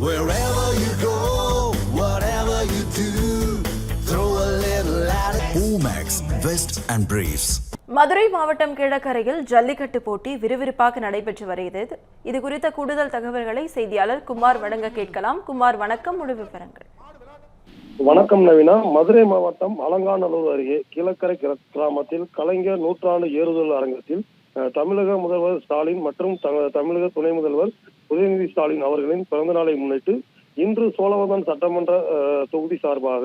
Wherever you go, whatever you do, throw a little at it. Omax, Vest and Briefs. Madurai மாவட்டம் கிழக்கரையில் ஜல்லிக்கட்டு போட்டி விறுவிறுப்பாக நடைபெற்று வருகிறது. இது குறித்த கூடுதல் தகவல்களை செய்தியாளர் குமார் வழங்க கேட்கலாம். குமார் வணக்கம். முழு விவரங்கள். வணக்கம் நவீனா. மதுரை மாவட்டம் அலங்காநல்லூர் அருகே கிழக்கரை கிர- கிராமத்தில் கலைஞர் நூற்றாண்டு ஏறுதல் அரங்கத்தில் தமிழக முதல்வர் ஸ்டாலின் மற்றும் தமிழக துணை முதல்வர் ஸ்டாலின் அவர்களின் பிறந்த நாளை முன்னிட்டு இன்று சோழவந்தான் சட்டமன்ற தொகுதி சார்பாக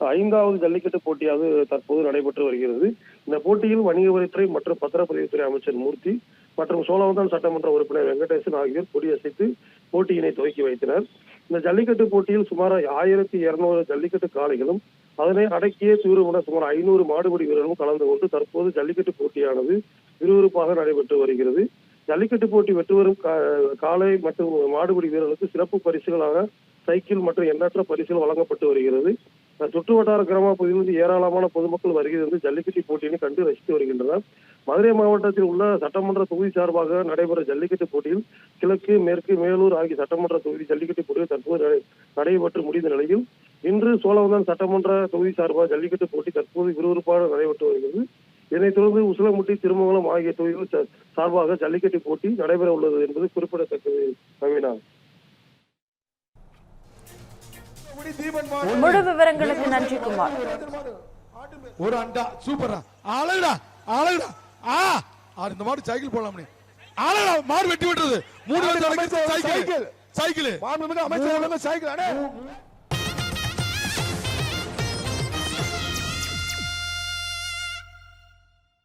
ஐந்தாவது ஜல்லிக்கட்டு போட்டியாக தற்போது நடைபெற்று வருகிறது. இந்த போட்டியில் வணிக வரித்துறை மற்றும் பத்திரப்பதிவுத்துறை அமைச்சர் மூர்த்தி மற்றும் சோழவந்தான் சட்டமன்ற உறுப்பினர் வெங்கடேசன் ஆகியோர் கொடியசைத்து போட்டியினை துவக்கி வைத்தனர். இந்த ஜல்லிக்கட்டு போட்டியில் சுமார் ஆயிரத்தி இருநூறு ஜல்லிக்கட்டு காளைகளும் அதனை அடக்கிய தீவிரமுட சுமார் ஐநூறு மாடுபிடி வீரர்களும் கலந்து கொண்டு தற்போது ஜல்லிக்கட்டு போட்டியானது விறுவிறுப்பாக நடைபெற்று வருகிறது. ஜல்லிக்கட்டு போட்டி வெற்றி வரும் கா- காளை மற்றும் மாடுபிடி வீரர்களுக்கு சிறப்பு பரிசுகளாக சைக்கிள் மற்றும் எண்ணற்ற பரிசுகள் வழங்கப்பட்டு வருகிறது. சுற்று வட்டார கிராம பகுதியிலிருந்து ஏராளமான பொதுமக்கள் வருகை வந்து ஜல்லிக்கட்டு போட்டியினை கண்டு ரசித்து வருகின்றனர். மதுரை மாவட்டத்தில் உள்ள சட்டமன்ற தொகுதி சார்பாக நடைபெற ஜல்லிக்கட்டு போட்டியில் கிழக்கு மேற்கு மேலூர் ஆகிய சட்டமன்ற தொகுதி ஜல்லிக்கட்டு போட்டியில் தற்போது நடை- நடைபெற்று முடிந்த நிலையில் இன்று சோழவந்தன் சட்டமன்ற தொகுதி சார்பாக ஜல்லிக்கட்டு போட்டி தற்போது விறுவிறுப்பாக நடைபெற்று வருகிறது. இதனைத் தொடர்ந்து உசிலமுட்டி திருமங்கலம் ஆகிய தொகுதிகள் சார்பாக ஜல்லிக்கட்டு போட்டி நடைபெற உள்ளது என்பது குறிப்பிடத்தக்கது. நவீனா. முழு விவரங்களுக்கு நன்றி குமார். ஒரு அண்டா சூப்பரா. அழகுடா அழகுடா. ஆ ஆ, இந்த மாடு சைக்கிள் போடலாம்னே. அழகுடா மாடு வெட்டி விட்டுறது மூணு சைக்கிள். சைக்கிள். சைக்கிள் அண்ணே.